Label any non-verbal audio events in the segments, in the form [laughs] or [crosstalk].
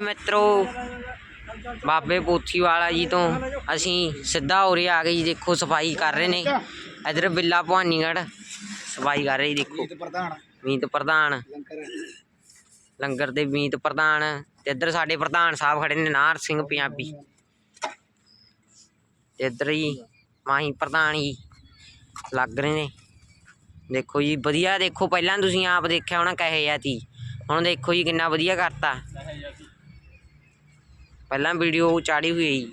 ਮਿੱਤਰੋ ਬਾਬੇ ਪੋਥੀ ਵਾਲਾ ਜੀ ਤੋਂ ਅਸੀਂ ਸਿੱਧਾ ਉਰੇ ਆ ਗਏ ਜੀ ਦੇਖੋ ਸਫ਼ਾਈ ਕਰ ਰਹੇ ਨੇ। ਇਧਰ ਬਿੱਲਾ ਭਵਾਨੀਗੜ੍ਹ ਸਫ਼ਾਈ ਕਰ ਰਹੇ ਜੀ ਦੇਖੋ। ਮੀਤ ਪ੍ਰਧਾਨ। ਲੰਗਰ। ਦੇ ਮੀਤ ਪ੍ਰਧਾਨ ਤੇ ਇੱਧਰ ਸਾਡੇ ਪ੍ਰਧਾਨ ਸਾਹਿਬ ਖੜੇ ਨੇ ਨਾਰ ਸਿੰਘ ਪੰਜਾਬੀ। ਤੇ ਇੱਧਰ ਜੀ ਮਾਹੀ ਪ੍ਰਧਾਨ ਜੀ ਲੱਗ ਰਹੇ ਨੇ। ਦੇਖੋ ਜੀ ਵਧੀਆ ਦੇਖੋ ਪਹਿਲਾਂ ਤੁਸੀਂ ਆਪ ਦੇਖਿਆ ਹੋਣਾ ਕਹੇ ਆ ਤੀ ਹੁਣ ਦੇਖੋ ਜੀ ਕਿੰਨਾ ਵਧੀਆ ਕਰਤਾ। ਪਹਿਲਾਂ ਵੀਡੀਓ ਚਾੜੀ ਹੋਈ। ਹੈ ਜੀ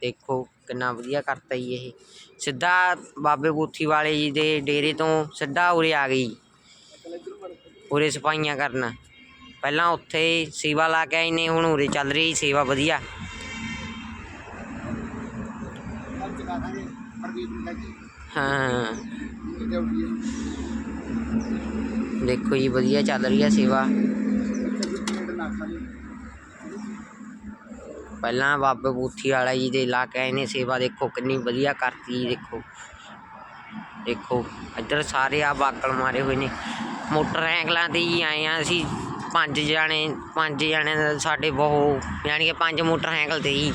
ਦੇਖੋ ਕਿੰਨਾ ਵਧੀਆ ਕਰਤਾ ਜੀ ਇਹ। ਸਿੱਧਾ ਬਾਬੇ ਬੂਥੀ ਵਾਲੇ ਜੀ ਦੇ ਡੇਰੇ ਤੋਂ ਸਿੱਧਾ ਉਰੇ ਆ ਗਈ। ਉਰੇ ਸਫਾਈਆਂ ਕਰਨ। ਪਹਿਲਾਂ ਉੱਥੇ ਸੇਵਾ ਲਾ ਕੇ ਆਏ ਨੇ, ਹੁਣ ਉਰੇ ਚੱਲ ਰਹੀ ਸੇਵਾ ਵਧੀਆ। ਹਾਂ। ਦੇਖੋ ਜੀ ਵਧੀਆ ਚੱਲ ਰਹੀ ਹੈ ਸੇਵਾ। ਪਹਿਲਾਂ ਬਾਬੇ ਬੂਥੀ ਵਾਲਾ ਜੀ ਦੇ ਲਾ ਕੇ ਆਏ ਨੇ, ਸੇਵਾ ਦੇਖੋ ਕਿੰਨੀ ਵਧੀਆ ਕਰਤੀ ਜੀ, ਦੇਖੋ। ਦੇਖੋ, ਇੱਧਰ ਸਾਰੇ ਆ ਬਾਕਲ ਮਾਰੇ ਹੋਏ ਨੇ। ਮੋਟਰਸਾਈਕਲਾਂ ਤੇ ਹੀ ਆਏ ਆ ਅਸੀਂ, ਪੰਜ ਜਾਣੇ ਪੰਜ ਜਾਣੇ ਦਾ ਸਾਡੇ ਬਹੁਤ ਯਾਨੀ ਕਿ ਪੰਜ ਮੋਟਰਸਾਈਕਲ ਤੇ ਹੀ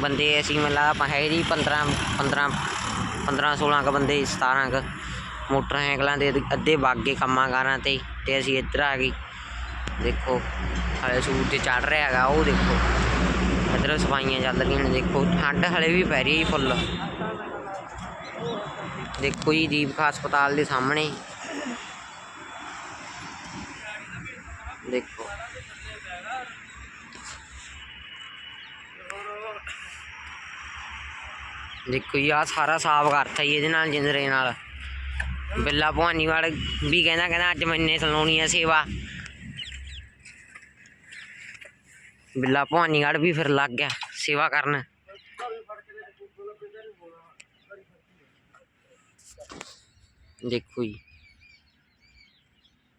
ਬੰਦੇ ਅਸੀਂ ਮਤਲਬ ਆਪਾਂ ਹੈਗੇ ਜੀ 15 15 15 16 ਕ ਬੰਦੇ 17 ਕ ਮੋਟਰਸਾਈਕਲਾਂ ਦੇ ਅੱਧੇ ਬਾਗੇ ਕੰਮਾਂ ਕਾਰਾਂ ਤੇ ਤੇ ਅਸੀਂ ਇੱਧਰ ਆ ਗਏ। ਦੇਖੋ, ਹਲੇ ਸੂਰਜ ਚੜ ਰਿਹਾ ਹੈਗਾ, ਉਹ ਦੇਖੋ। ਇੱਧਰ ਸਫਾਈਆਂ ਚੱਲ ਰਹੀਆਂ ਨੇ, ਦੇਖੋ। ਠੰਡ ਹਲੇ ਵੀ ਪੈ ਰਹੀ ਹੈ ਫੁੱਲ। ਦੇਖੋ ਜੀ ਦੀਪ ਹਸਪਤਾਲ ਦੇ ਸਾਹਮਣੇ। ਦੇਖੋ। ਦੇਖੋ ਜੀ ਆ ਸਾਰਾ ਸਾਫ਼ ਕਰਤਾ ਜੀ ਇਹਦੇ ਨਾਲ, ਜਿੰਦਰੇ ਨਾਲ। ਬਿੱਲਾ ਭਵਾਨੀਵਾਲ ਵੀ ਕਹਿੰਦਾ ਕਹਿੰਦਾ ਅੱਜ ਮੈਨੇ ਸਲਾਉਣੀ ਆ ਸੇਵਾ। ਬਿੱਲਾ ਭਵਾਨੀਗੜ੍ਹ ਵੀ ਫਿਰ ਲੱਗ ਗਿਆ ਸੇਵਾ ਕਰਨ। ਦੇਖੋ ਜੀ।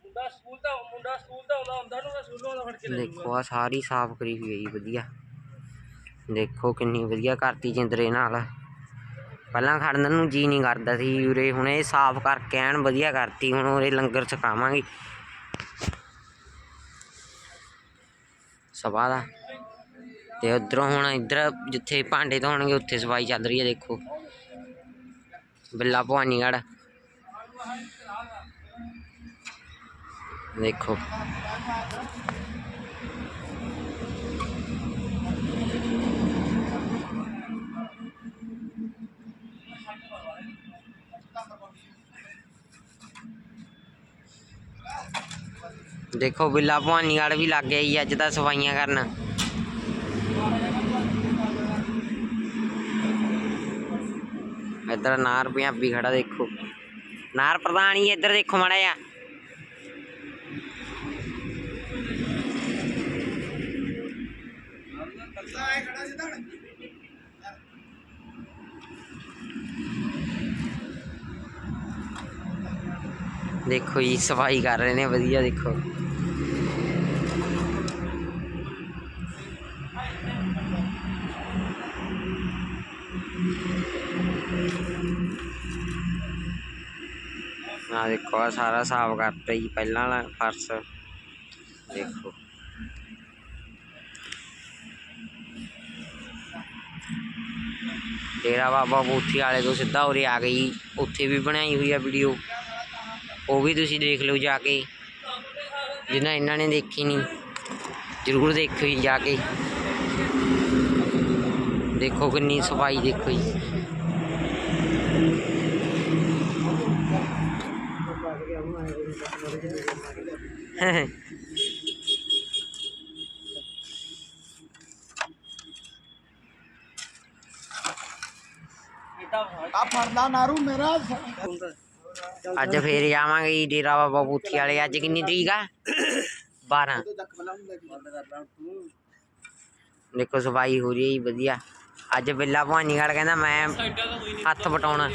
ਮੁੰਡਾ ਸਕੂਲ ਦਾ ਮੁੰਡਾ ਸਕੂਲ ਦਾ ਆਉਂਦਾ ਹੁੰਦਾ ਨੂੰ ਸਕੂਲੋਂ ਦਾ ਫੜ ਕੇ ਲੈ ਦੇਖੋ ਆ ਸਾਰੀ ਸਾਫ਼ ਕਰੀ ਹੋਈ ਹੈ ਜੀ ਵਧੀਆ। ਦੇਖੋ ਕਿੰਨੀ ਵਧੀਆ ਕਰਤੀ ਜਿੰਦਰੇ ਨਾਲ। ਪਹਿਲਾਂ ਖੜਨ ਨੂੰ ਜੀ ਨਹੀਂ ਕਰਦਾ ਸੀ ਉਰੇ ਹੁਣ ਇਹ ਸਾਫ਼ ਕਰਕੇ ਐਨ ਵਧੀਆ ਕਰਤੀ ਹੁਣ ਉਰੇ ਲੰਗਰ ਛਕਾਵਾਂਗੇ। ਸਭਾ ਦਾ ਤੇ ਉਧਰੋਂ ਹੁਣ ਇੱਧਰ ਜਿੱਥੇ ਭਾਂਡੇ ਧੋਣਗੇ, ਉੱਥੇ ਸਫ਼ਾਈ ਚੱਲ ਰਹੀ ਹੈ ਦੇਖੋ। ਬਿੱਲਾ ਭਵਾਨੀਗੜ੍ਹ। ਦੇਖੋ। ਦੇਖੋ ਬਿੱਲਾ ਭਵਾਨੀਗੜ੍ਹ ਵੀ ਲੱਗ ਗਿਆ ਜੀ ਅੱਜ ਤਾਂ ਸਫਾਈਆਂ ਕਰਨ ਇੱਧਰ ਨਾਰ ਪੰਜਾਬੀ ਖੜਾ ਦੇਖੋ ਨਾਰ ਪ੍ਰਧਾਨ ਜੀ ਇੱਧਰ ਦੇਖੋ ਮਾੜਾ ਜਿਹਾ ਦੇਖੋ ਜੀ ਸਫ਼ਾਈ ਕਰ ਰਹੇ ਨੇ ਵਧੀਆ ਦੇਖੋ ਆ ਦੇਖੋ ਆ ਸਾਰਾ ਸਾਫ਼ ਕਰਤਾ ਜੀ, ਪਹਿਲਾਂ ਵਾਲਾ ਫਰਸ਼। ਦੇਖੋ। ਡੇਰਾ ਬਾਬਾ ਬੂਥੀ ਵਾਲੇ ਤੋਂ ਸਿੱਧਾ ਉਰੇ ਆ ਗਈ। ਉੱਥੇ ਵੀ ਬਣਾਈ ਹੋਈ ਆ ਵੀਡੀਓ ਉਹ ਵੀ ਤੁਸੀਂ ਦੇਖ ਲਓ ਜਾ ਕੇ। ਜਿਨ੍ਹਾਂ ਇਹਨਾਂ ਨੇ ਦੇਖੀ ਨਹੀਂ ਜ਼ਰੂਰ ਦੇਖਿਓ ਜੀ ਜਾ ਕੇ। ਦੇਖੋ ਕਿੰਨੀ ਸਫ਼ਾਈ ਦੇਖੋ ਜੀ। ਬੇਟਾ [laughs] ਅੱਜ ਫੇਰ ਜਾਵਾਂਗੇ ਜੀ, ਡੇਰਾ ਬਾਬਾ ਬੂਥੀ ਵਾਲੇ। ਅੱਜ ਕਿੰਨੀ ਤਰੀਕ ਆ? 12 ਦੇਖੋ, ਸਫ਼ਾਈ ਹੋ ਰਹੀ ਹੈ ਵਧੀਆ। ਅੱਜ ਬਿੱਲਾ ਭਵਾਨੀਗੜ੍ਹ ਕਹਿੰਦਾ ਮੈਂ ਹੱਥ ਵਟਾਉਣਾ।